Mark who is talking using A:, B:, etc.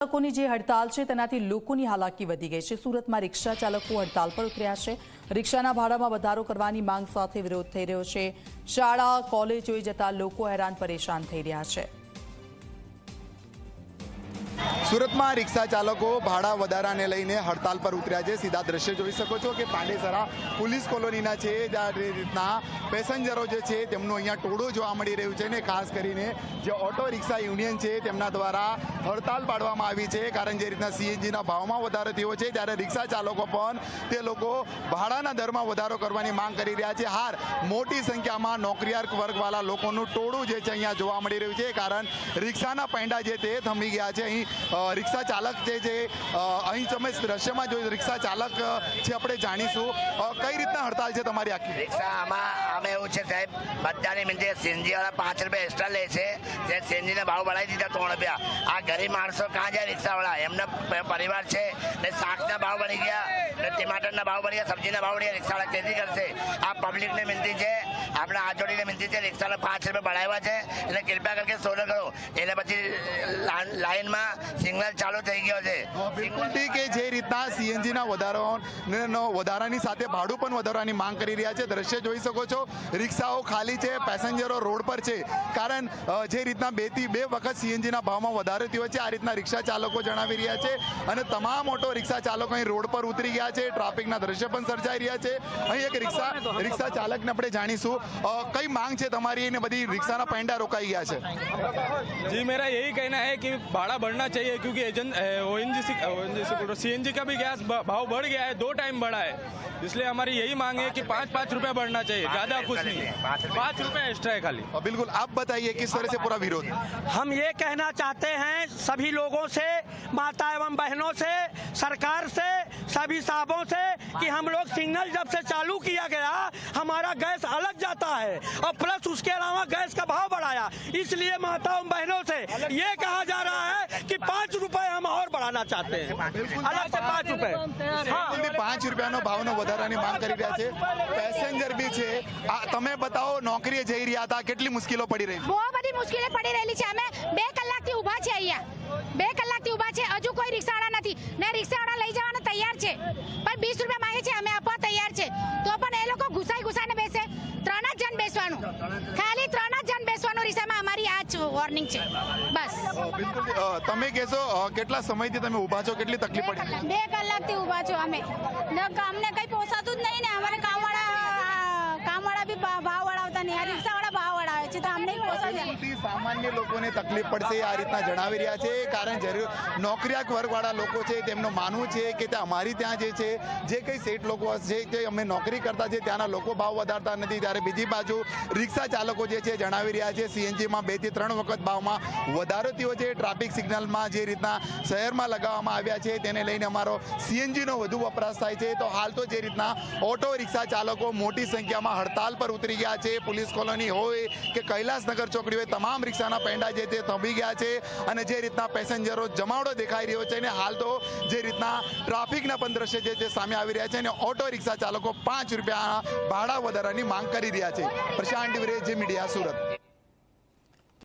A: ચાલકોની જે હડતાલ છે, તેનાથી લોકોની હાલાકી વધી ગઈ છે. સુરતમાં રિક્ષા ચાલકો હડતાલ પર ઉતર્યા છે. રિક્ષાના ભાડામાં વધારો કરવાની માંગ સાથે વિરોધ થઈ રહ્યો છે. શાળા કોલેજોએ જતા લોકો હેરાન પરેશાન થઈ રહ્યા છે.
B: સુરતમાં રિક્ષા ચાલકો ભાડા વધારાને લઈને હડતાલ પર ઉતર્યા છે. સીધા દ્રશ્ય જોઈ શકો છો કે પાંડેસરા પોલીસ કોલોનીના છે. જે રીતના પેસેન્જરો જે છે તેમનું અહીંયા ટોળું જોવા મળી રહ્યું છે ને ખાસ કરીને જે ઓટો રિક્ષા યુનિયન છે તેમના દ્વારા હડતાલ પાડવામાં આવી છે. કારણ જે રીતના સીએનજીના ભાવમાં વધારો થયો છે ત્યારે રિક્ષા ચાલકો પણ તે લોકો ભાડાના દરમાં વધારો કરવાની માંગ કરી રહ્યા છે. હાર મોટી સંખ્યામાં નોકરિયાર વર્ગવાળા લોકોનું ટોળું જે છે અહીંયા જોવા મળી રહ્યું છે. કારણ રિક્ષાના પૈંડા જે તે થંભી ગયા છે. અહીં રિક્ષા ચાલક જે જે અહીં તમે દ્રશ્યમાં જોઈ રિક્ષા ચાલક છે આપણે જાણીશું કઈ રીતના હડતાલ છે તમારી આખી?
C: રિક્ષા આમાં અમે એવું છે સાહેબ, બધાની મીન્સ સીએનજીવાળા પાંચ રૂપિયા એક્સ્ટ્રા લે છે, જે સીએનજીને ભાવ બઢાવી દીધા ત્રણ રૂપિયા. આ ગરીબ માણસો કાં જાય રિક્ષાવાળા? એમના પરિવાર છે, ને શાકના ભાવ બની ગયા, ને ટમાટરના ભાવ બની ગયા, સબ્જીના ભાવ બની ગયા, રિક્ષાવાળા તેથી કરશે. આ પબ્લિકને વિનંતી છે, આપણે આ જોડીને વિનંતી છે, રિક્ષાને પાંચ રૂપિયા બઢાવ્યા છે એટલે કૃપા ਕਰਕੇ સોદો કરો. એટલે પછી લાઈનમાં સિગ્નલ ચાલુ થઈ ગયો છે.
B: બિલકુલ કે જે રીતના સીએનજીના વધારાનો વધારાની સાથે ભાડું પણ વધારવાની માંગ કરી રહ્યા છે. દ્રશ્ય જોઈ શકો છો રિક્ષાઓ ખાલી છે પેસેન્જરો રોડ પર છે. કારણ જે રીતના બેથી બે વખત સીએનજી સીએનજીના ભાવમાં વધારો થયો છે આ રીતના રિક્ષા ચાલકો જણાવી રહ્યા છે. અને તમામ ઓટો રિક્ષા ચાલકો અહીં રોડ પર ઉતરી ગયા છે. ટ્રાફિક ના દ્રશ્ય પણ સર્જાઈ રહ્યા છે. અહીં એક રિક્ષા રિક્ષા ચાલકને આપણે જાણીશું. કઈ માંગ છે તમારી? બધી રિક્ષાના પૈંડા રોકાઈ ગયા છે.
D: જી મેરા એ કહેના હે કે ભાડા ભરના ચાહીએ क्योंकि agent O N G C N G का भी गैस भाव बढ़ गया है दो टाइम बढ़ा है। इसलिए हमारी यही मांग है कि पाँच पाँच रुपया बढ़ना चाहिए ज़्यादा कुछ नहीं।
C: पाँच रुपए।
D: रुपया एक्स्ट्रा है खाली।
B: अ, बिल्कुल आप बताइए किस तरह से पूरा विरोध
E: हम ये कहना चाहते हैं सभी लोगों से माता एवं बहनों से सरकार से सभी साहबों से कि हम लोग सिग्नल जब से चालू किया गया हमारा गैस अलग जाता है और प्लस उसके अलावा गैस का भाव बढ़ाया। इसलिए माता एवं बहनों से ये कहा जा रहा है कि पाँच रुपए हम और बढ़ाना चाहते हैं अलग से पाँच रुपए हाँ
B: બિલકુલ પાંચ રૂપિયાનો ભાવનો વધારાની માંગ કરી રહ્યા છે પેસેન્જર બી છે આ તમે બતાવો નોકરીએ જઈ રહ્યા હતા કેટલી મુશ્કેલો પડી રહી છે
F: બહુ બધી મુશ્કેલી પડી રહેલી છે અમે બે કલાકથી ઊભા છે અહીંયા બે કલાકથી ઊભા છે હજુ કોઈ રિક્ષાવાળા નથી ને રિક્ષાવાળા લઈ જવાના તૈયાર છે વોર્નિંગ છે. બસ.
B: બિલકુલ તમે કહેશો કેટલા સમયથી તમે ઊભા છો? કેટલી તકલીફ પડી?
F: કલાક બે કલાકથી ઊભા છો અમે. ને અમને કઈ પોસાતું જ નહીં ને. અમારે કામવાળા કામવાળા બી તો
B: સામાન્ય લોકોને તકલીફ પડશે આ રીતના જણાવી રહ્યા છે. કારણ જરૂર નોકરિયાત વર્ગવાળા લોકો છે, તેમનું માનવું છે કે તે અમારી ત્યાં જે છે, જે કંઈ શેઠ લોકો છે જે અમે નોકરી કરતા છે, ત્યાંના લોકો ભાવ વધારતા નથી. ત્યારે બીજી બાજુ રિક્ષા ચાલકો જે છે, જણાવી રહ્યા છે, સીએનજીમાં બેથી ત્રણ વખત ભાવમાં વધારો થયો છે. ટ્રાફિક સિગ્નલમાં જે રીતના શહેરમાં લગાવવામાં આવ્યા છે, તેને લઈને અમારો સીએનજીનો વધુ વપરાશ થાય છે. તો હાલ તો જે રીતના ઓટો રિક્ષા ચાલકો મોટી સંખ્યામાં હડતાલ પર ઉતરી ગયા છે. પોલીસ કોલોની હોય કે કૈલાસનગર ચોકડી હોય તમામ રિક્ષાના પૈંડા જે તે થંભી ગયા છે અને જે રીતના પેસેન્જરો જમાવડો દેખાઈ રહ્યો છે અને હાલ તો જે રીતના ટ્રાફિકના પણ દ્રશ્ય જે છે સામે આવી રહ્યા છે અને ઓટો રિક્ષા ચાલકો પાંચ રૂપિયા ભાડા વધારાની માંગ કરી રહ્યા છે. પ્રશાંત વિરે જે મીડિયા સુરત.